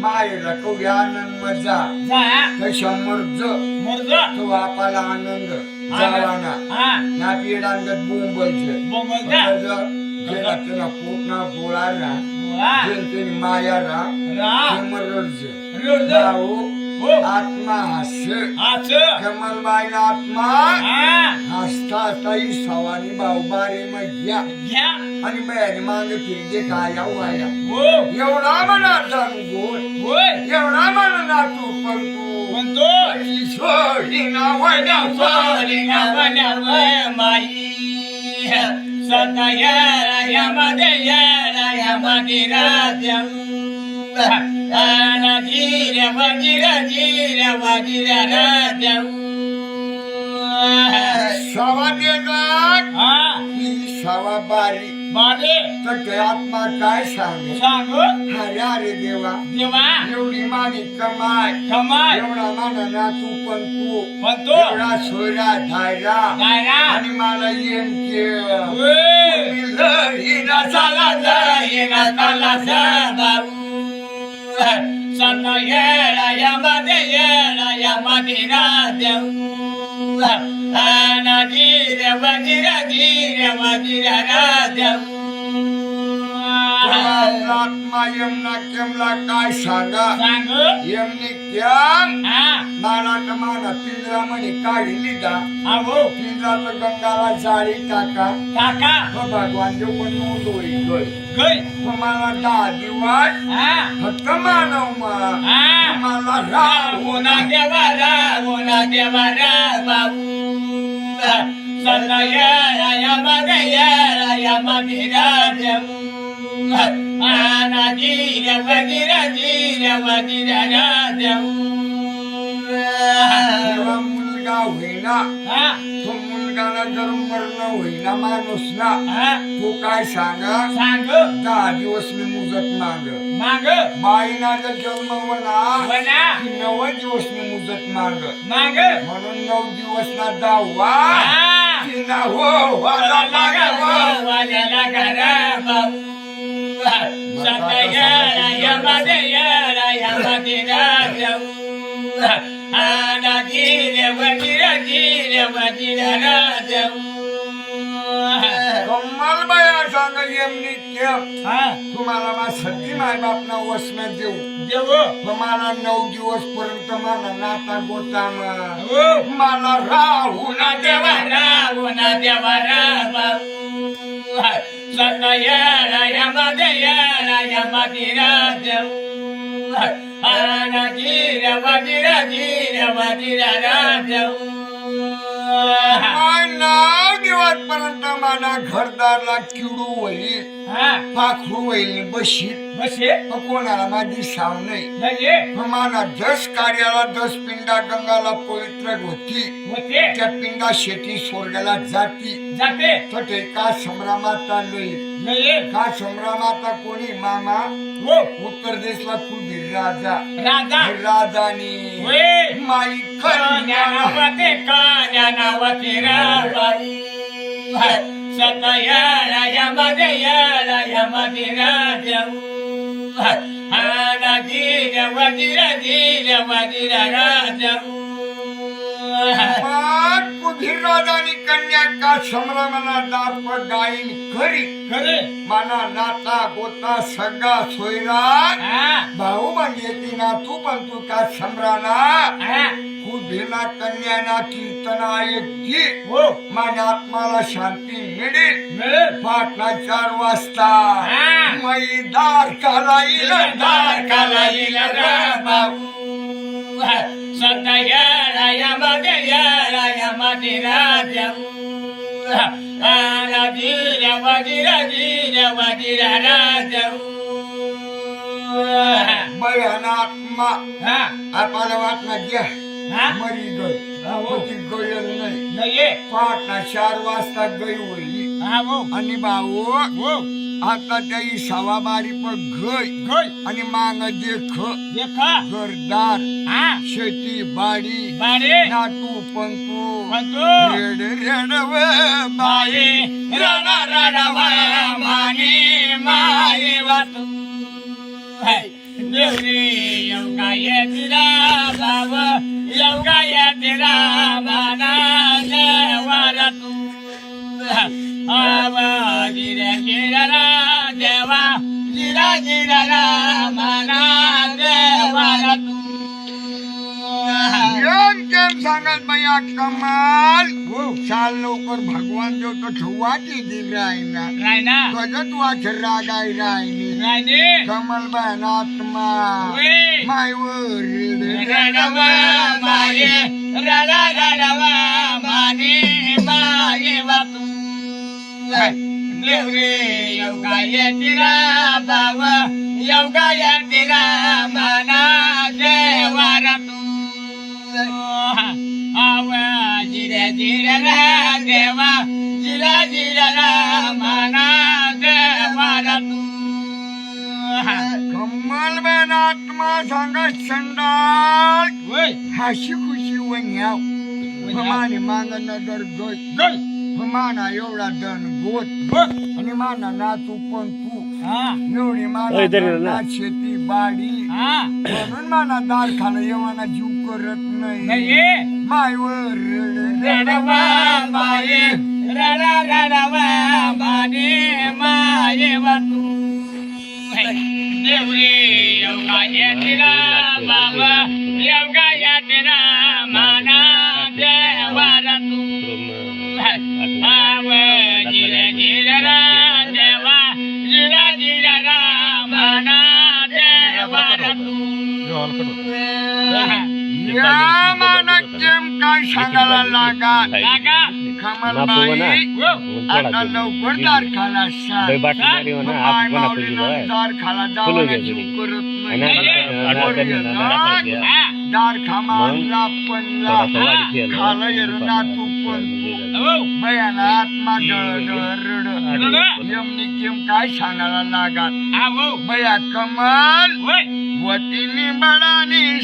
मायला कवडी आनंद मजा. कशा मर्ज. तो बापाला आनंद. जावाना. ना पिडांगत बोंबलच पोटना बोळारा जेल माया रा. मरज भाऊ आत्मा हास्य. कमलबाई आत्मा. हसता ताई सवानी भाऊ बारे मग घ्या. आणि बायाने माग फिरते काय वाया. एवढा म्हणा गोड एवढा म्हणा ना तू पण तू सोडी ना वड्या सोडी ना सवा देणार ही. सवा बारी. तर ते आत्मा काय सांग? अरे अरे देवा. एवढी मानी कमाय एवढा माना ना तू पण तू. एवढा सोयरा धायरा. आणि मला येम हिरा झाला ಸಣ್ಣ ಏಳ ಯಮದೆ ಏಳ ಯಮದಿರಾದ್ಯಂ ನದೀರ ವದಿರ ಧೀರ ವದಿರ ರಾದ್ಯಂ લાકમાં એમના કેમ લાકાય સાંગા એમની ક્યાં माना कमाना पिंजरा म्हणे काढी लिदा पिंजरा तर गंगाला जाळी टाका. हो भगवान देव पण नोंदोई गय. हो मला दहा दिवस फक्त मानव मला राहू जेव्हा मुलगा होईना. तो मुलगाला जर मरण होईना माणूस ना तो काय सांगा? सांग. दहा दिवस मी मुजत माग. माग. बाईना जर जन्म म्हणा नऊ दिवस मी मुजत माग. माग. म्हणून नऊ दिवस ना दहावा ना हो वाला लागावं. वाल्याला करा भाऊ यमदे यरा यमदे राजऊ आना धीरे वजीर कम्माल बाया सांग केम हा. तुम्हाला मा सती माय बापना वसना देऊ. देव. तुम्हाला नऊ दिवस पर्यंत मला नाता गोता मला राहू ना देवा देवा रावणा देवा राबाऊ सतयरा पर्यंत घरदारला किडू होईल पाखरू होईल बशीत बसे मग कोणाला माझी साव नाही. दस कार्याला दस पिंडा गंगाला पवित्र होती होते. त्या पिंडा शेती स्वर्गाला जाती. जाते. का संभ्रमाता लगे का संभ्रमाता कोणी? मामा? हो. उत्तर देशला कुबीर राजा राजा. राजानी होय. माई कन्या कन्यावते कन्यावते राबाई सतयरा यमदे यरा यमदे राजऊ आना धीरे वजीर राजानी कन्या का संभ्रमाला दाप गायन करी खरे. माना नाता गोता सगळा सोयरा? भाऊ म्हणजे ती ना तू पण तू का संभ्राना कुबीरना कन्याना कीर्तना ऐकली हो. माझ्या आत्माला शांती मिळेल. पाटला चार वाजता. मैदार काला येईल दार कालाईल राबाऊ सतयरा મરી ગયો. ગયો નહીં. પાટના ચાર વાસ્તા ગયું હોય. અને બાવો घ्या आता त्या सवा बारी पण गय गय आणि मांग देख. देखा. घरदार. हा. शेती बाडी. बारे नातू पंतू. म्हणतो रेड रेड वे माये. रणा रणा मानी. माये वाटू देवरे योगा येतिरा भाव. योगा येतिरा माना देवारा तू आवा जिरा जिरा देवा जिरा जिरा माना देवारा तू केम सांगत बया कमाल चाल लवकर भगवान जो तो ठुवाची दिल रायना. रायना? गजत वाच रागाई रायनी. रायने? कमल बहन आत्मा. वे माय वर रणवा माये रणा रणवा माने माये वातू देवरे योगा येतिरा भाव योगा येतिरा माना देवारा तू आवा जिरे जिरे रा देवा जिरे जिरे रा माना देवारा तू कमल बहन आत्मा सांगत संडाल होय हाशी खुशी वन्याव फमाने मांग नदर गोय दोन फमाना एवढा दन गोत बघ आणि माना नातू पण तू हा एवढी माना ओय, दरी ना. धरणात शेती बाडी हा म्हणून माना दार खाणं येवाना जीव करत नाही नाही मायवर रणवा माये रणा या माना केम काय सांगायला लागा लागा कमल बापू ना. बाई वो आता लवकर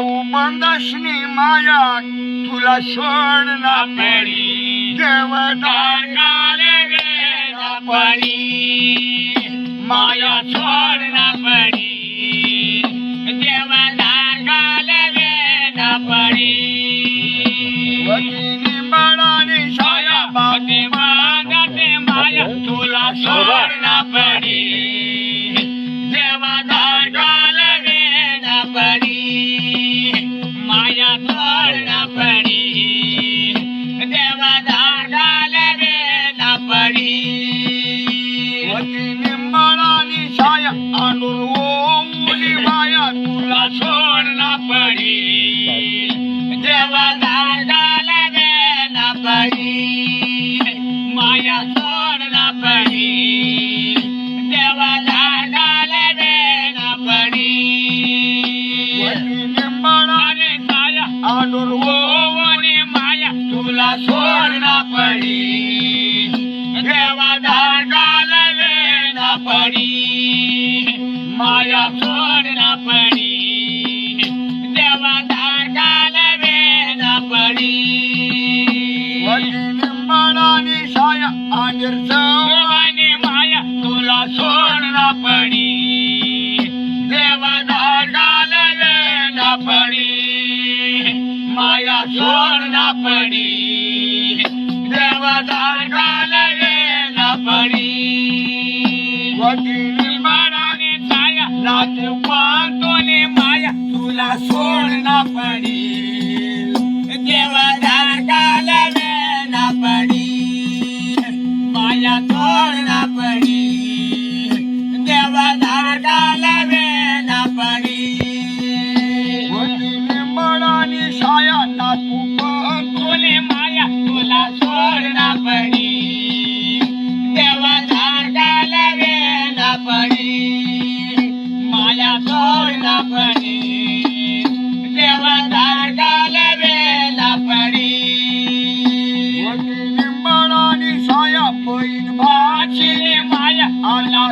दार खाला सांग बाटली मारी हो ना माय आप कोणा माऊलीनं तुझी जवळ दार खाला फुलं जावाला घे जीव घरी. करत माया पडी माया सोडना पडी देवा दादाला वेना पडी बडानी साया अनिर देवाने माया तुला सोडना पडी देवा दादाला वेना पडी माया सोडना पडी छाया नाच पाहतोने माया तुला सोडना पडी देवा धारकाला वेना पडी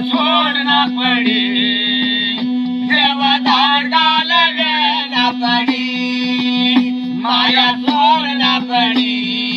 सोडना पडी? देवा धारकाला वेना पडी. माया सोडना पडी?